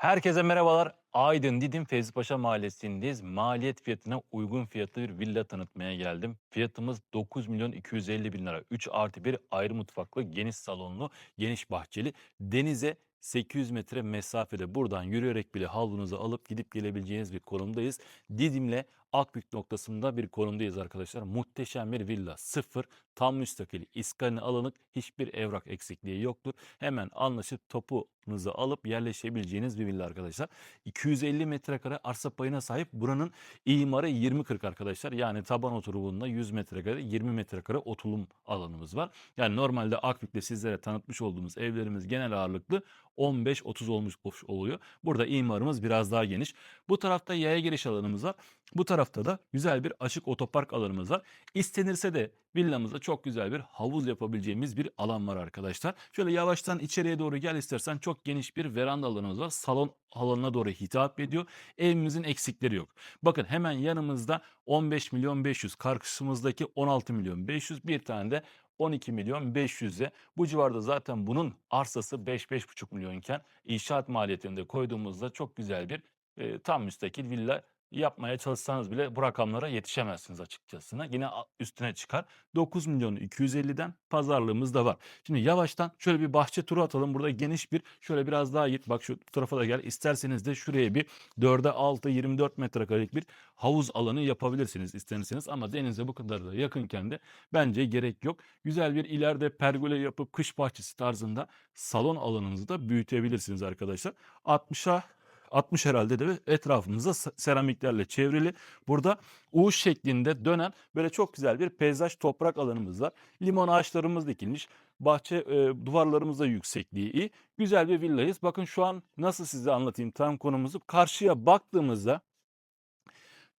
Herkese merhabalar. Aydın Didim Fevzi Paşa Mahallesi'ndeyiz. Maliyet fiyatına uygun fiyatlı bir villa tanıtmaya geldim. Fiyatımız 9 milyon 250 bin lira. 3 artı 1 ayrı mutfaklı, geniş salonlu, geniş bahçeli. Denize 800 metre mesafede buradan yürüyerek bile havlunuzu alıp gidip gelebileceğiniz bir konumdayız. Didim'le Akbük noktasında bir konumdayız arkadaşlar. Muhteşem bir villa. Sıfır, tam müstakil, iskalini alınık, hiçbir evrak eksikliği yoktur. Hemen anlaşıp topunuzu alıp yerleşebileceğiniz bir villa arkadaşlar. 250 metrekare arsa payına sahip buranın imarı 20-40 arkadaşlar. Yani taban oturumunda 100 metrekare 20 metrekare oturum alanımız var. Yani normalde Akbük'te sizlere tanıtmış olduğumuz evlerimiz genel ağırlıklı 15-30 olmuş oluyor. Burada imarımız biraz daha geniş. Bu tarafta yaya giriş alanımız var. Bu tarafta da güzel bir açık otopark alanımız var. İstenirse de villamızda çok güzel bir havuz yapabileceğimiz bir alan var arkadaşlar. Şöyle yavaştan içeriye doğru gel istersen çok geniş bir veranda alanımız var. Salon alanına doğru hitap ediyor. Evimizin eksikleri yok. Bakın hemen yanımızda 15 milyon 500 karşımızdaki 16 milyon 500 bir tane de 12 milyon 500'e bu civarda zaten bunun arsası 5-5,5 milyonken inşaat maliyetinde koyduğumuzda çok güzel bir e, tam müstakil villa yapmaya çalışsanız bile bu rakamlara yetişemezsiniz açıkçası. Yine üstüne çıkar. 9 milyon 250'den pazarlığımız da var. Şimdi yavaştan şöyle bir bahçe turu atalım. Burada geniş bir şöyle biraz daha git. Bak şu tarafa da gel. İsterseniz de şuraya bir 4'e 6 24 metrekarelik bir havuz alanı yapabilirsiniz isterseniz. Ama denize bu kadar da yakınken de bence gerek yok. Güzel bir ileride pergole yapıp kış bahçesi tarzında salon alanınızı da büyütebilirsiniz arkadaşlar. 60'a 60 herhalde de etrafımızda se- seramiklerle çevrili. Burada U şeklinde dönen böyle çok güzel bir peyzaj toprak alanımız var. Limon ağaçlarımız dikilmiş. Bahçe e, duvarlarımız da yüksekliği iyi. Güzel bir villayız. Bakın şu an nasıl size anlatayım tam konumuzu. Karşıya baktığımızda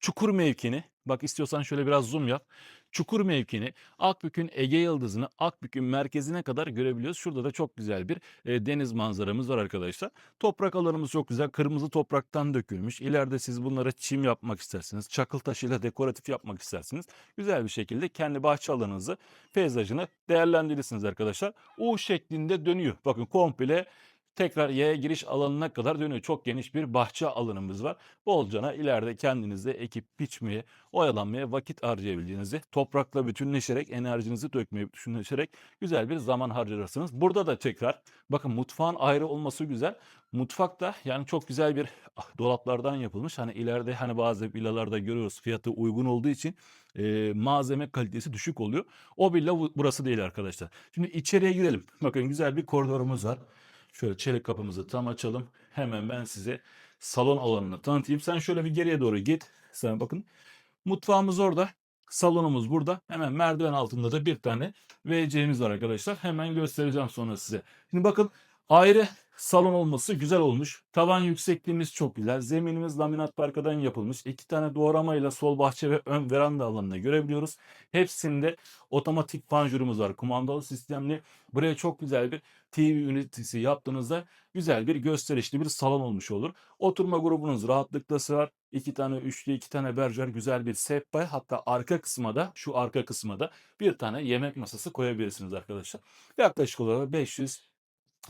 Çukur mevkini, bak istiyorsan şöyle biraz zoom yap. Çukur mevkini, Akbük'ün Ege Yıldızı'nı Akbük'ün merkezine kadar görebiliyoruz. Şurada da çok güzel bir e, deniz manzaramız var arkadaşlar. Toprak alanımız çok güzel. Kırmızı topraktan dökülmüş. İleride siz bunlara çim yapmak istersiniz. Çakıl taşıyla dekoratif yapmak istersiniz. Güzel bir şekilde kendi bahçe alanınızı, peyzajını değerlendirirsiniz arkadaşlar. U şeklinde dönüyor. Bakın komple tekrar yaya giriş alanına kadar dönüyor. Çok geniş bir bahçe alanımız var. Bolcana ileride kendinizde ekip biçmeye, oyalanmaya vakit harcayabildiğinizi, toprakla bütünleşerek, enerjinizi dökmeye bütünleşerek güzel bir zaman harcarsınız. Burada da tekrar bakın mutfağın ayrı olması güzel. Mutfakta yani çok güzel bir ah, dolaplardan yapılmış. Hani ileride hani bazı villalarda görüyoruz fiyatı uygun olduğu için e, malzeme kalitesi düşük oluyor. O villa bu- burası değil arkadaşlar. Şimdi içeriye girelim. Bakın güzel bir koridorumuz var. Şöyle çelik kapımızı tam açalım. Hemen ben size salon alanını tanıtayım. Sen şöyle bir geriye doğru git. Sen bakın. Mutfağımız orada. Salonumuz burada. Hemen merdiven altında da bir tane WC'miz var arkadaşlar. Hemen göstereceğim sonra size. Şimdi bakın ayrı salon olması güzel olmuş. Tavan yüksekliğimiz çok güzel. Zeminimiz laminat parkadan yapılmış. İki tane doğramayla sol bahçe ve ön veranda alanını görebiliyoruz. Hepsinde otomatik panjurumuz var. Kumandalı sistemli. Buraya çok güzel bir TV ünitesi yaptığınızda güzel bir gösterişli bir salon olmuş olur. Oturma grubunuz rahatlıkla sığar. İki tane üçlü, iki tane berjer, güzel bir sehpa. Hatta arka kısma da, şu arka kısma da bir tane yemek masası koyabilirsiniz arkadaşlar. Yaklaşık olarak 500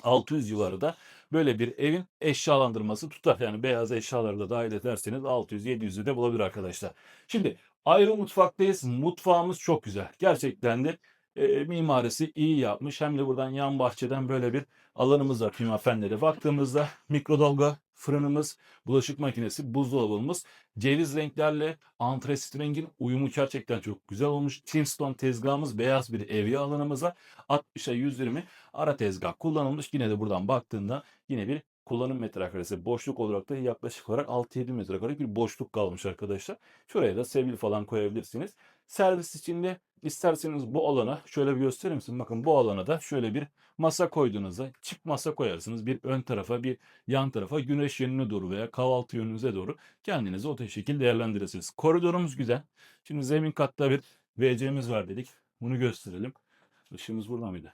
600 civarında böyle bir evin eşyalandırması tutar. Yani beyaz eşyaları da dahil ederseniz 600-700'ü de bulabilir arkadaşlar. Şimdi ayrı mutfaktayız. Mutfağımız çok güzel. Gerçekten de e, mimarisi iyi yapmış. Hem de buradan yan bahçeden böyle bir alanımız var pimapenlere baktığımızda. Mikrodalga fırınımız, bulaşık makinesi, buzdolabımız, ceviz renklerle antresit rengin uyumu gerçekten çok güzel olmuş. Timstone tezgahımız, beyaz bir evye alanımız var. 60'a 120 ara tezgah kullanılmış. Yine de buradan baktığında yine bir kullanım metrekaresi boşluk olarak da yaklaşık olarak 6-7 metrekarelik bir boşluk kalmış arkadaşlar. Şuraya da sevgili falan koyabilirsiniz. Servis içinde isterseniz bu alana şöyle bir gösterir misin? Bakın bu alana da şöyle bir masa koyduğunuzda çift masa koyarsınız. Bir ön tarafa bir yan tarafa güneş yönüne doğru veya kahvaltı yönünüze doğru kendinizi o şekilde değerlendirirsiniz. Koridorumuz güzel. Şimdi zemin katta bir WC'miz var dedik. Bunu gösterelim. Işığımız burada mıydı?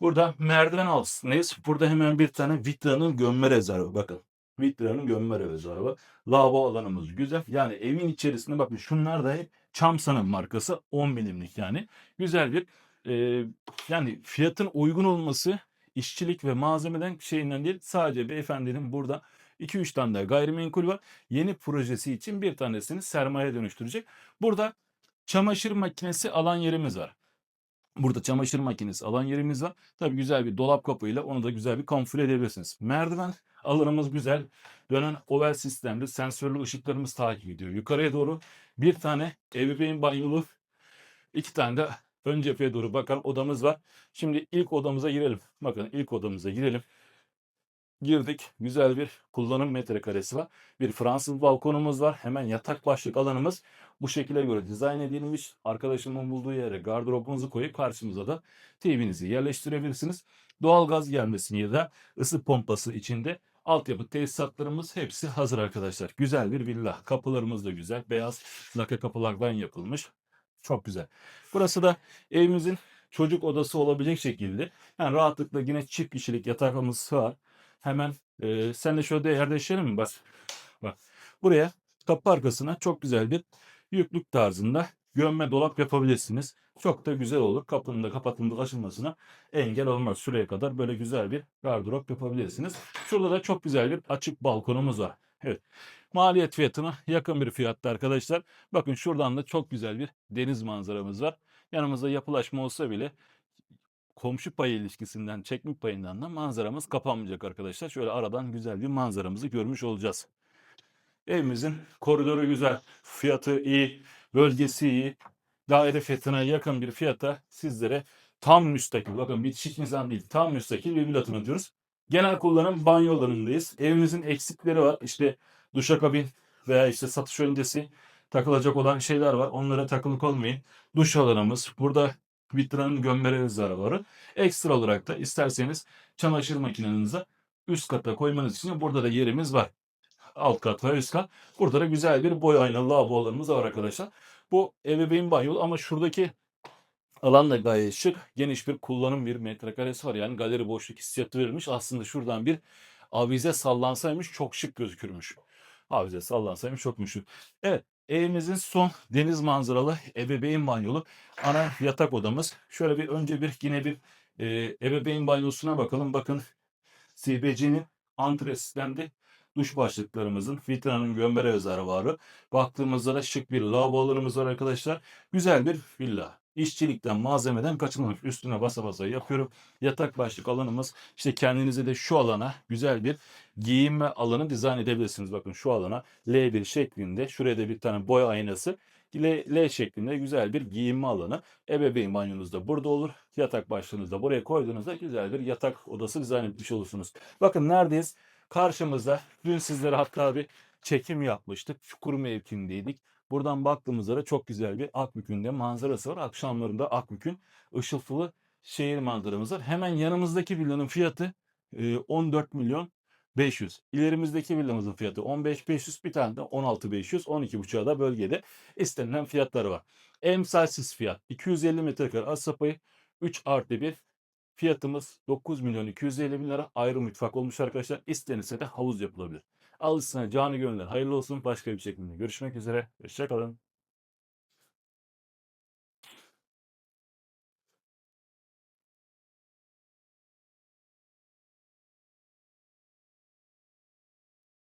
Burada merdiven altındayız. Burada hemen bir tane Vitra'nın gömme rezervi. Bakın. Vitra'nın gömme rezervi. Lavabo alanımız güzel. Yani evin içerisinde bakın şunlar da hep Çamsa'nın markası 10 milimlik yani. Güzel bir e, yani fiyatın uygun olması işçilik ve malzemeden şeyinden değil sadece beyefendinin burada 2-3 tane de gayrimenkul var. Yeni projesi için bir tanesini sermaye dönüştürecek. Burada çamaşır makinesi alan yerimiz var. Burada çamaşır makinesi alan yerimiz var. Tabii güzel bir dolap kapıyla onu da güzel bir kamufle edebilirsiniz. Merdiven alanımız güzel. Dönen oval sistemli sensörlü ışıklarımız takip ediyor. Yukarıya doğru bir tane ebeveyn banyolu iki tane de ön cepheye doğru bakan odamız var. Şimdi ilk odamıza girelim. Bakın ilk odamıza girelim. Girdik. Güzel bir kullanım metrekaresi var. Bir Fransız balkonumuz var. Hemen yatak başlık alanımız bu şekilde göre dizayn edilmiş. Arkadaşımın bulduğu yere gardırobunuzu koyup karşımıza da TV'nizi yerleştirebilirsiniz. Doğalgaz gelmesini ya da ısı pompası içinde altyapı tesisatlarımız hepsi hazır arkadaşlar. Güzel bir villa. Kapılarımız da güzel. Beyaz laka kapılardan yapılmış. Çok güzel. Burası da evimizin çocuk odası olabilecek şekilde. Yani rahatlıkla yine çift kişilik yatakımız var. Hemen e, sen de şöyle yerleşelim mi? Bak. Bak. Buraya kapı arkasına çok güzel bir yüklük tarzında gömme dolap yapabilirsiniz. Çok da güzel olur. Kapının da kapatılması açılmasına engel olmaz. Şuraya kadar böyle güzel bir gardırop yapabilirsiniz. Şurada da çok güzel bir açık balkonumuz var. Evet. Maliyet fiyatına yakın bir fiyatta arkadaşlar. Bakın şuradan da çok güzel bir deniz manzaramız var. Yanımızda yapılaşma olsa bile komşu payı ilişkisinden, çekmek payından da manzaramız kapanmayacak arkadaşlar. Şöyle aradan güzel bir manzaramızı görmüş olacağız. Evimizin koridoru güzel, fiyatı iyi, bölgesi iyi. Daire fiyatına yakın bir fiyata sizlere tam müstakil, bakın bitişik nizam değil, tam müstakil bir villa tanıtıyoruz. Genel kullanım banyo alanındayız. Evimizin eksikleri var. İşte duşakabin veya işte satış öncesi takılacak olan şeyler var. Onlara takılık olmayın. Duş alanımız. Burada vitranın gömmere zararı. Ekstra olarak da isterseniz çamaşır makinenize üst kata koymanız için burada da yerimiz var. Alt kat ve üst kat. Burada da güzel bir boy aynalı lavabolarımız var arkadaşlar. Bu ebeveyn banyo ama şuradaki alan da gayet şık. Geniş bir kullanım bir metrekaresi var. Yani galeri boşluk hissiyatı verilmiş. Aslında şuradan bir avize sallansaymış çok şık gözükürmüş. Avize sallansaymış çok müşük. Evet evimizin son deniz manzaralı ebeveyn banyolu ana yatak odamız. Şöyle bir önce bir yine bir e, ebeveyn banyosuna bakalım. Bakın CBC'nin antresinden duş başlıklarımızın vitranın gömbere rezervuarı. Baktığımızda da şık bir lavabolarımız var arkadaşlar. Güzel bir villa. İşçilikten, malzemeden kaçınılmış. Üstüne basa basa yapıyorum. Yatak başlık alanımız. İşte kendinize de şu alana güzel bir giyinme alanı dizayn edebilirsiniz. Bakın şu alana L1 şeklinde. Şuraya da bir tane boy aynası. L, L şeklinde güzel bir giyinme alanı. Ebeveyn banyonuz da burada olur. Yatak başlığınızı da buraya koyduğunuzda güzel bir yatak odası dizayn etmiş olursunuz. Bakın neredeyiz? Karşımızda dün sizlere hatta bir çekim yapmıştık. Çukur mevkindeydik. Buradan baktığımızda da çok güzel bir Akbük'ün de manzarası var. Akşamlarında Akbük'ün ışıltılı şehir manzaramız var. Hemen yanımızdaki villanın fiyatı e, 14 milyon 500. İlerimizdeki villamızın fiyatı 15 500 bir tane de 16 500 12 buçuğa da bölgede istenilen fiyatları var. Emsalsiz fiyat 250 metrekare arsa payı 3 artı 1 fiyatımız 9 milyon 250 bin lira ayrı mutfak olmuş arkadaşlar. İstenirse de havuz yapılabilir. Alışsana canı gönüller hayırlı olsun. Başka bir şekilde görüşmek üzere. Hoşçakalın.